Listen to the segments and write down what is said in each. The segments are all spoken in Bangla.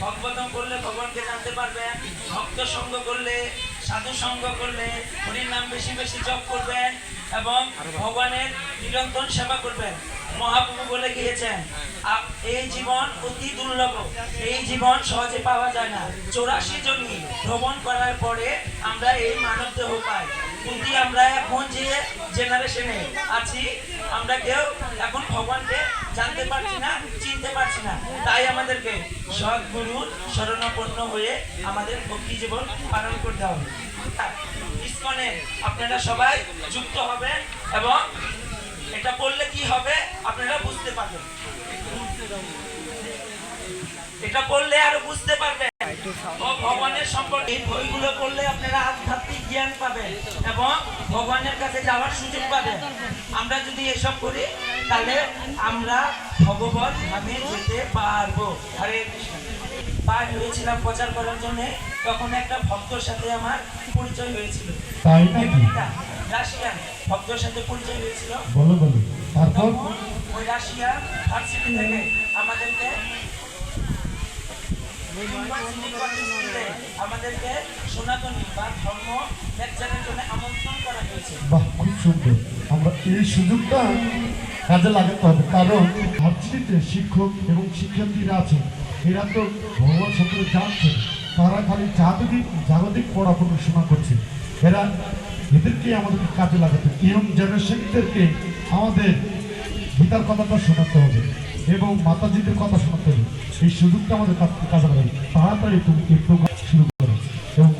ভগবতম করলে ভগবানকে জানতে পারবেন ভক্ত সঙ্গ করলে সাধু সঙ্গ করলে হরির নাম বেশি বেশি জপ করবেন এবং ভগবানের নিরন্তর সেবা করবেন। মহাপ্রভু বলে গিয়েছেন এই জীবন অতি দুর্লভ। এই জীবন সহজে পাওয়া যায় না। চৌরাশি জনই ভ্রমণ করার পরে আমরা এই মানব দেহ পাই। কিন্তু আমরা এখন যে জেনারেশনে আছি, আমরা কেউ এখন ভগবানকে জানতে পারছি না, চিনতে পারছি না। তাই আমাদেরকে সদ্গুরুর শরণাপন্ন হয়ে আমাদের ভক্তি জীবন পালন করতে হবে। ইস্কনে আপনারা সবাই যুক্ত হবেন এবং এটা পড়লে কি হবে? আপনারা বুঝতে পারবেন। এটা পড়লে আরও বুঝতে পারবেন। ভগবানের সম্পর্কে এই বইগুলো পড়লে আপনারা আধ্যাত্মিক জ্ঞান পাবেন এবং ভগবানের কাছে যাওয়ার সুযোগ পাবেন। আমরা যদি এসব করি তাহলে আমরা ভগবত ধামে যেতে পারব। হরে কৃষ্ণ। পার হয়েছিলাম প্রচার করার জন্য তখন একটা ভক্তর সাথে আমার পরিচয় হয়েছিল। রাশিয়ান। ভক্তর সাথে পরিচয় হয়েছিল। বলো বলো। তারপর? তখন ওই রাশিয়া ভার্সিটি থেকে আমাদেরকে বাহ সুন্দর। আমরা এই সুযোগটা কাজে লাগাতে হবে, কারণ শিক্ষক এবং শিক্ষার্থীরা আছেন। এরা তো ভগবান জানছেন। তারা খালি জাগতিক পড়াশোনা করছে। এরা আমাদেরকে কাজে আমাদের গীতার কথাটা শোনাতে হবে এবং মাতাজিদের কথা শোনাতে হবে। এই সুযোগটা আমাদের কাজ- লাগাবে তাড়াতাড়ি তুমি এই প্রোগ্রাম শুরু করো এবং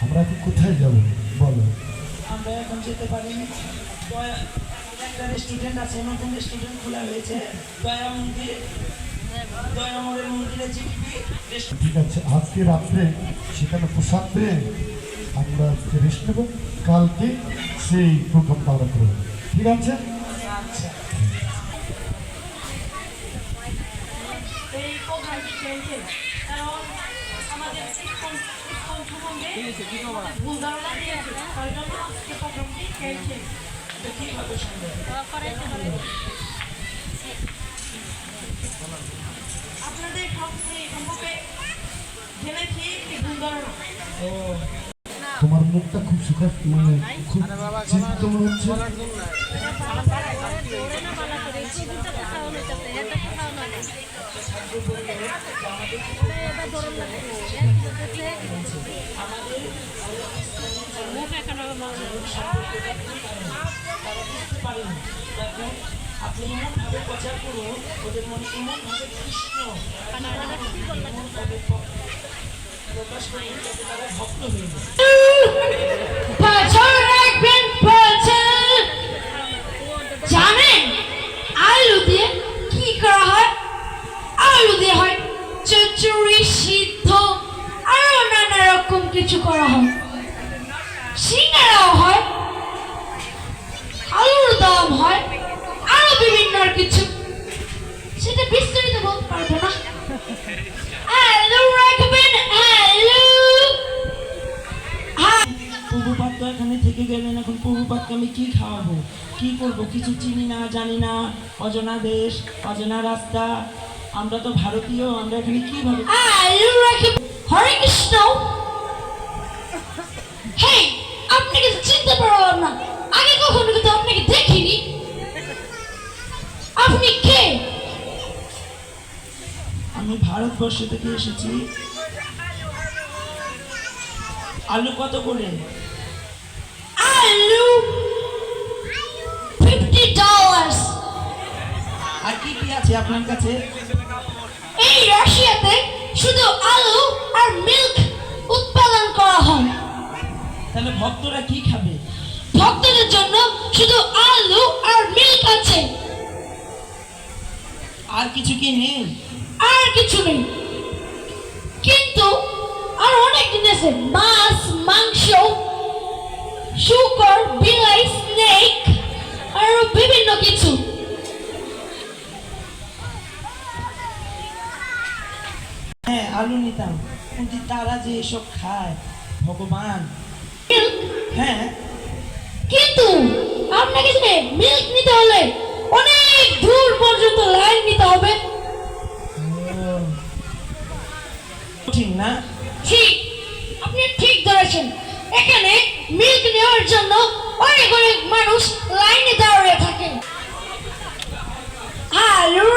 আমরা এখন কোথায় যাব? বলো। আমরা এখন যেতে পারি দয়া- একটা রেস্টুরেন্ট আছে, নতুন রেস্টুরেন্ট খোলা হয়েছে। দয়া মন্দির দয়ামরের মন্দিরে রেস্টুরেন্ট ঠিক আছে, আজকে রাত্রে সেখানে প্রসাদ পেয়ে আমরা রেস্ট নেব। কালকে সেই প্রোগ্রামটা আমরা করব ঠিক আছে? ভুল ধারণা দিয়েছে। আজকে সম্পর্কে জেনেছি ও তোমার মুখটা খুব সুখাস মানে খুব চিন্তিত মনে হচ্ছে। তারা বুঝতে পারেনি আপনি এমনভাবে প্রচার করুন, ওদের মনে এমনভাবে কৃষ্ণ প্রকাশ করুন তারা ভক্ত হয়ে যায়। খাওয়াবো কি করব কিছু চিনি না জানি না। অজানা দেশ অজানা রাস্তা। আমরা তো ভারতীয় আমরা এখানে কীভাবে হরে কৃষ্ণ! হেই আপনাকে চিনতে পারলাম না। আগে কখনো কিন্তু আপনাকে দেখিনি। আপনি কে? আমি ভারতবর্ষ থেকে এসেছি। আলু কত করে? আলু? আছে আপনার কাছে। এই রাশিয়াতে শুধু আলু আর মিল্ক উৎপাদন করা হয়। তাহলে ভক্তরা কি খাবে? ভক্তদের জন্য শুধু আলু আর মিল্ক আছে। আর কিছু কি নেই? আর কিছু নেই। কিন্তু আর অনেক জিনিস আছে মাছ মাংস শুকর বিলাই স্নেক আরও বিভিন্ন কিছু। হ্যাঁ আলু নিতাম। কিন্তু তারা যে এসব খায় ভগবান। হ্যাঁ। কিন্তু আপনাকে যে মিল্ক নিতে হলে অনেক দূর পর্যন্ত লাইন নিতে হবে। ঠিক না? ঠিক। আপনি ঠিক ধরেছেন। এখানে মিল্ক নেওয়ার জন্য অনেক অনেক মানুষ লাইনে দাঁড়িয়ে থাকে। আলু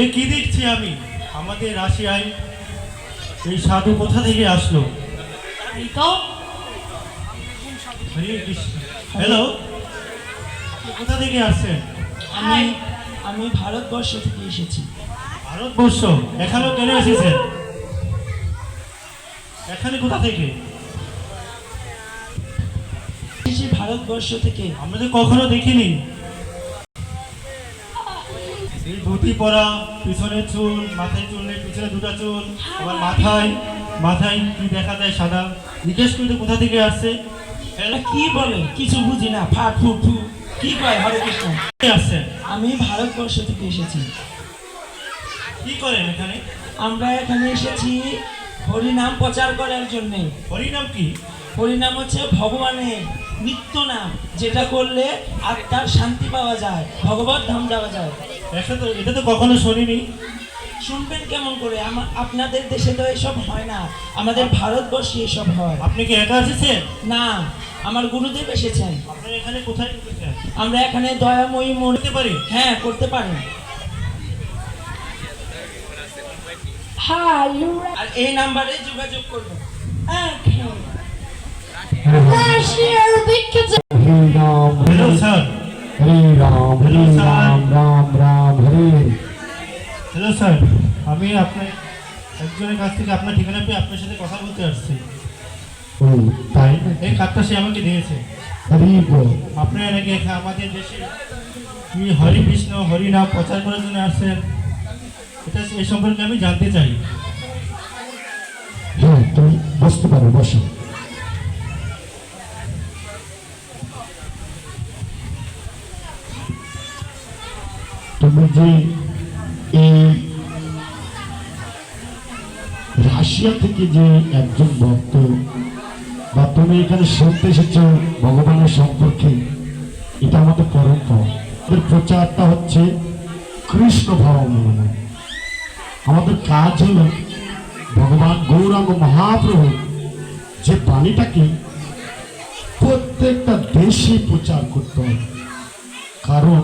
এ কি দেখছি আমি? আমাদের রাশিয়ায় এই সাধু কোথা থেকে আসলো? হ্যালো কোথা থেকে আসছেন? আমি আমি ভারতবর্ষ থেকে এসেছি। ভারতবর্ষ? এখানেও কেন এসেছেন? এখানে কোথা থেকে? ভারতবর্ষ থেকে। আমরা তো কখনো দেখিনি। ধুতি পরা পিছনে চুল মাথায় চুল নেই পিছনে দুটা চুল আবার মাথায় মাথায় কি দেখা যায় সাদা? জিজ্ঞেস করতে কোথা থেকে আসছে? এরা কি বলে? কিছু বুঝি না ফাট ফু ফু। কি কয় হরে কৃষ্ণ? কে আসছেন আমি ভারতবর্ষ থেকে এসেছি। কি করেন এখানে? আমরা এখানে এসেছি হরিনাম প্রচার করার জন্যে। হরিনাম কি? হরিনাম হচ্ছে ভগবানের নিত্য নাম যেটা করলে আত্মার শান্তি পাওয়া যায় ভগবত ধাম যাওয়া যায়। এটা তো এটা তো কখনো শুনিনি। শুনবেন কেমন করে? আমার আপনাদের দেশে তো এসব হয় না। আমাদের ভারতবর্ষে এসব হয়। আপনি কি একা এসেছেন? না আমার গুরুদেব এসেছেন। আপনি এখানে কোথায় এসেছেন? আমরা এখানে দয়াময়ী বলতে পারি? হ্যাঁ করতে পারেন আলু আর এই নাম্বারে যোগাযোগ করবেন। Hare sir. Hare Ram Hare Ram Ram Ram Hare. Hello sir আমি আপনার একজনের কাছ থেকে আপনার ঠিকানা পেয়ে আপনার সাথে কথা বলতে আসছি। তাই এই কার্ডটা সে আমাকে দিয়েছে। আপনারা নাকি আমাদের দেশে কি হরি কৃষ্ণ হরি নাম প্রচার করার জন্য আসছেন? এটা এই সম্পর্কে আমি জানতে চাই। হ্যাঁ তুমি বসতে পারো বসো। যে এই রাশিয়া থেকে যে একজন ভক্ত, বা তুমি এখানে শুনতে এসেছ ভগবানের সম্পর্কে, এটা আমাদের পরম্পরা। আমাদের প্রচারটা হচ্ছে কৃষ্ণ ভাবনা আমাদের কাজ হল ভগবান গৌরাঙ্গ মহাপ্রভু যে বাণীটাকে প্রত্যেকটা দেশে প্রচার করতে হবে কারণ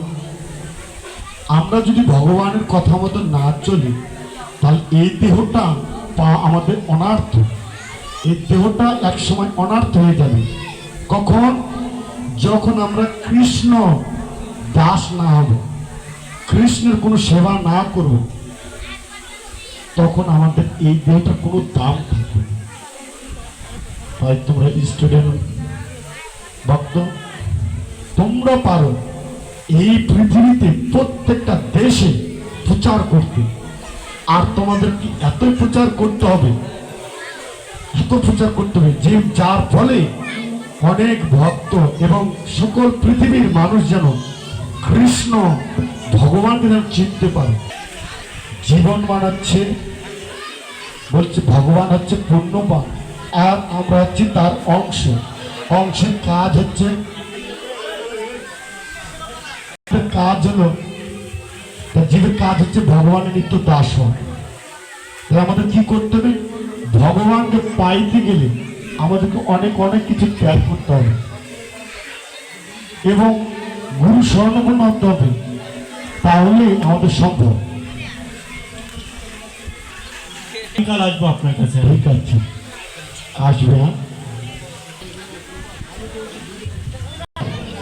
আমরা যদি ভগবানের কথা মতো না চলি, তাহলে এই দেহটা পা আমাদের অনার্থ। এই দেহটা একসময় অনার্থ হয়ে যাবে। কখন? যখন আমরা কৃষ্ণ দাস না হব, কৃষ্ণের কোনো সেবা না করব, তখন আমাদের এই দেহটার কোনো দাম থাকবে তাই তোমরা স্টুডেন্ট ভক্ত, তোমরা পারো। এই পৃথিবীতে প্রত্যেকটা দেশে প্রচার করতে। আর তোমাদের কি এত প্রচার করতে হবে, এত প্রচার করতে হবে যে যার ফলে অনেক ভক্ত এবং সকল পৃথিবীর মানুষ যেন কৃষ্ণ ভগবানকে যেন চিনতে পারে। জীবন বানাচ্ছে বলছে ভগবান হচ্ছে পুণ্যবান, আর আমরা হচ্ছি তার অংশ। অংশের কাজ হচ্ছে একটা কাজ হলো তার জীবের কাজ হচ্ছে ভগবানের নিত্য দাস তাহলে আমাদের কি করতে হবে? ভগবানকে পাইতে গেলে আমাদেরকে অনেক অনেক কিছু ত্যাগ করতে হবে। এবং গুরু স্বর্ণপূর্ণ হতে হবে। তাহলে আমাদের সম্ভব। কাল আসব আপনার কাছে? ঠিক আছে। আসবে হ্যাঁ?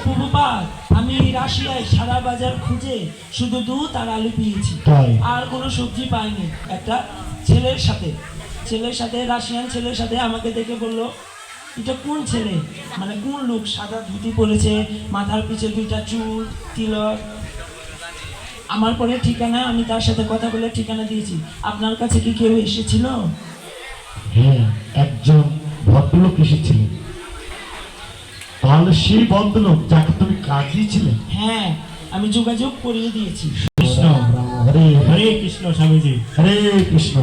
প্রভুপাত রাশিয়ায় সারা বাজার খুঁজে শুধু দুধ আর আলু পেয়েছি। আর কোনো সবজি পাইনি। একটা ছেলের সাথে ছেলের সাথে রাশিয়ান ছেলের সাথে আমাকে দেখে বলল এটা কোন ছেলে? মানে কোন লোক? সাদা ধুতি পরেছে মাথার পিছে দুইটা চুল তিলক। আমার পরে ঠিকানা আমি তার সাথে কথা বলে ঠিকানা দিয়েছি। আপনার কাছে কি কেউ এসেছিল? হ্যাঁ একজন ভদ্রলোক এসেছিলেন। তাহলে সেই ভদ্রলোক যাকে তুমি কাটিয়েছিলে হ্যাঁ আমি যোগাযোগ করিয়ে দিয়েছি। কৃষ্ণ হরে হরে কৃষ্ণ স্বামীজি। হরে কৃষ্ণ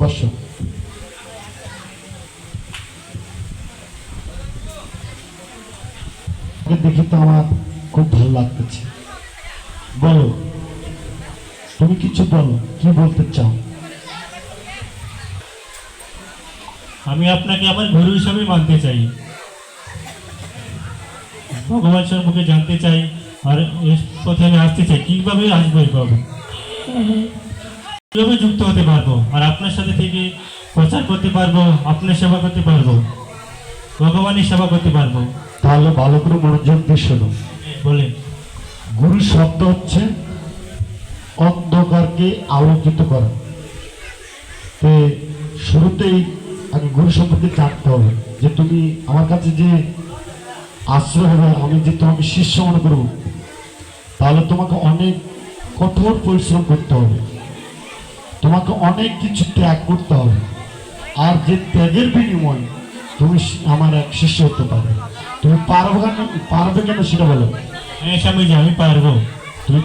বস। দেখে তো আমার খুব ভালো লাগতেছে। বলো তুমি কিছু বলো কি বলতে চাও? আমি আপনাকে আমার গুরু হিসাবে মানতে চাই। ভগবান সম্পর্কে জানতে চাই আর এর পথে আমি আসতে চাই। কীভাবে আসব এইভাবে কীভাবে যুক্ত হতে পারব? আর আপনার সাথে থেকে প্রচার করতে পারব আপনার সেবা করতে পারব ভগবানের সেবা করতে পারব। তাহলে ভালো করে মনোযোগ দিয়ে শোনো। বলেন। গুরু শব্দ হচ্ছে অন্ধকারকে আলোকিত করা। তো শুরুতেই আগে গুরু সম্পর্কে জানতে হবে যে তুমি আমার কাছে যে আশ্রয় হবে আমি যে তোমাকে শিষ্য মনে করব তাহলে তোমাকে অনেক কঠোর পরিশ্রম করতে হবে। তোমাকে অনেক কিছু ত্যাগ করতে হবে। আর যে ত্যাগের বিনিময়ে তুমি আমার এক শিষ্য হতে পারবে তুমি পারবে কেন? পারবে কেন সেটা বলো। হ্যাঁ স্বামীজি আমি পারব। তুমি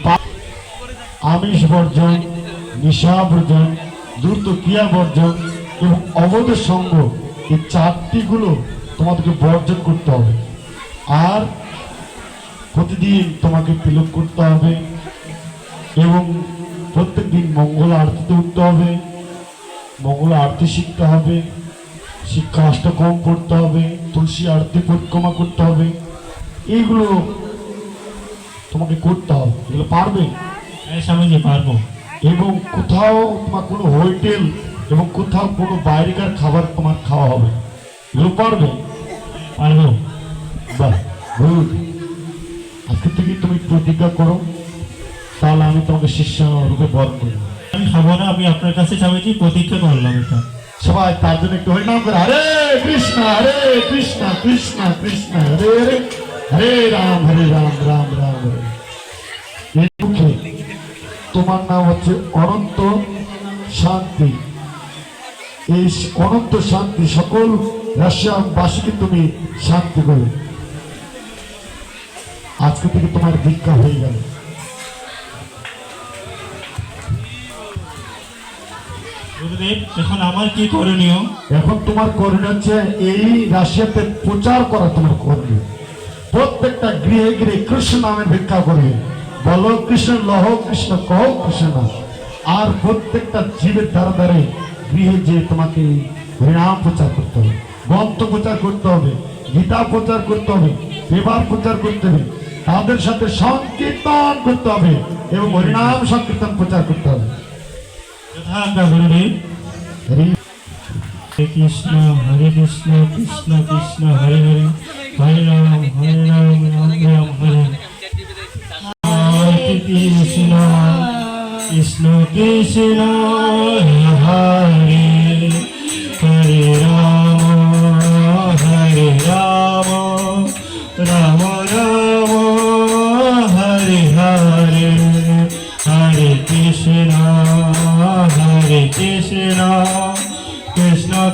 আমিষ বর্জন নিশা বর্জন দ্রুত ক্রিয়া বর্জন এবং অবধ সঙ্গ এই চারটিগুলো তোমাদেরকে বর্জন করতে হবে। আর প্রতিদিন তোমাকে তিলক করতে হবে এবং প্রত্যেকদিন মঙ্গল আরতিতে উঠতে হবে মঙ্গল আরতি শিখতে হবে শিক্ষা অষ্টকম পড়তে হবে তুলসী আরতি পরিক্রমা করতে হবে এইগুলো তোমাকে করতে হবে। এগুলো পারবে? হ্যাঁ স্বামীজি পারব। এবং কোথাও তোমার কোনো হোটেল এবং কোথাও কোনো বাইরেকার খাবার তোমার খাওয়া হবে। এগুলো পারবে? পারব। বাহ গুড আজকে থেকে তুমি প্রতিজ্ঞা করো তাহলে আমি তোমাকে শিষ্য রূপে বরণ করব। আমি খাব না আমি আপনার কাছে স্বামীজি প্রতীক্ষা করলাম এটা। সবাই তার জন্য একটু হরিনাম করে হরে কৃষ্ণ হরে কৃষ্ণ কৃষ্ণ কৃষ্ণ হরে হরে হরে রাম হরে রাম রাম রাম হরে এই মুখে তোমার নাম হচ্ছে অনন্ত শান্তি। এই অনন্ত শান্তি সকল রাশিয়াবাসীকে তুমি শান্তি করবে আজকে থেকে তোমার ভিক্ষা হয়ে গেল এখন আমার কি করণীয়? এখন তোমার করণীয় হচ্ছে এই রাশিয়াতে প্রচার করা তোমার করণীয়। প্রত্যেকটা গৃহে গৃহে কৃষ্ণ নামে ভিক্ষা করবে বলো কৃষ্ণ লহ কৃষ্ণ কহ কৃষ্ণ। নাম। আর প্রত্যেকটা জীবের দ্বারা দ্বারে গৃহে যে তোমাকে হরিনাম প্রচার করতে হবে গ্রন্থ প্রচার করতে হবে গীতা প্রচার করতে হবে বিবাহ প্রচার করতে হবে তাদের সাথে সংকীর্তন করতে হবে এবং হরিনাম সংকীর্তন প্রচার করতে হবে। হরি কৃষ্ণ হরে কৃষ্ণ কৃষ্ণ কৃষ্ণ হরে হরে। হরে রাম হরে রাম রাম রাম হরে হরে কৃষ্ণ। কৃষ্ণ কৃষ্ণ হরে হরে।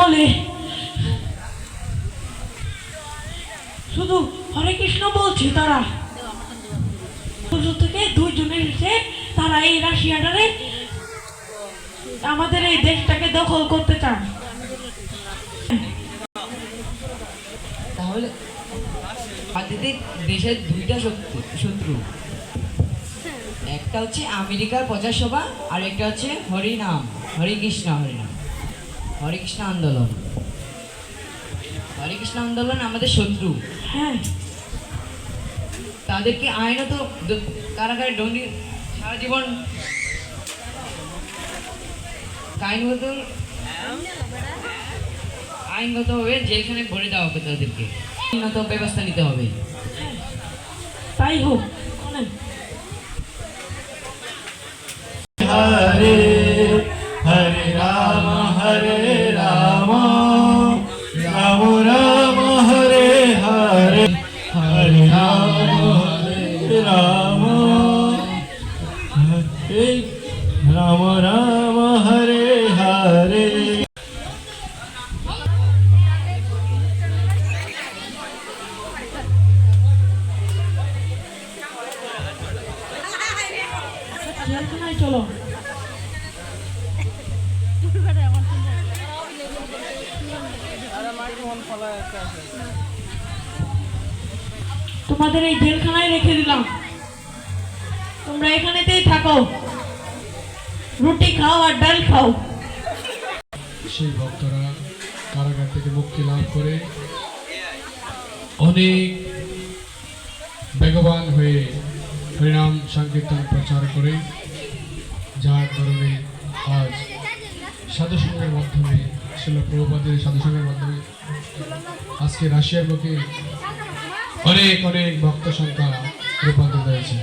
বলে। শুধু হরে কৃষ্ণ বলছে তারা। থেকে দুইজন এসেছে তারা এই রাশিয়াটারে আমাদের এই দেশটাকে দখল করতে চান। তাহলে আমাদের দেশের দুইটা শত্রু শত্রু। একটা হচ্ছে আমেরিকার প্রজাসভা আর একটা হচ্ছে হরিনাম, হরে কৃষ্ণ, হরিনাম। হরেকৃষ্ণ আন্দোলন। হরেকৃষ্ণ আন্দোলন আমাদের শত্রু। হ্যাঁ। তাদেরকে আইনত কারাগারে দণ্ডি সারা জীবন আইনগত হয়ে যেখানে ভরে দেওয়া হবে তাদেরকে। ব্যবস্থা নিতে হবে। হ্যাঁ। তাই হোক। রাম হরে রাম রাম তোমরা এখানেতেই থাকো। রুটি খাও আর ডাল খাও। সেই ভক্তরা কারাগার থেকে মুক্তি লাভ করে অনেক বেগবান হয়ে হরিনাম সংকীর্তন প্রচার করে, যার কারণে আজ সাধুসঙ্গের মাধ্যমে শিল প্রভুপাদের সাধুসঙ্গের মাধ্যমে আজকে রাশিয়ার বুকে অনেক অনেক ভক্ত সংখ্যা রূপান্তরিত হয়েছে।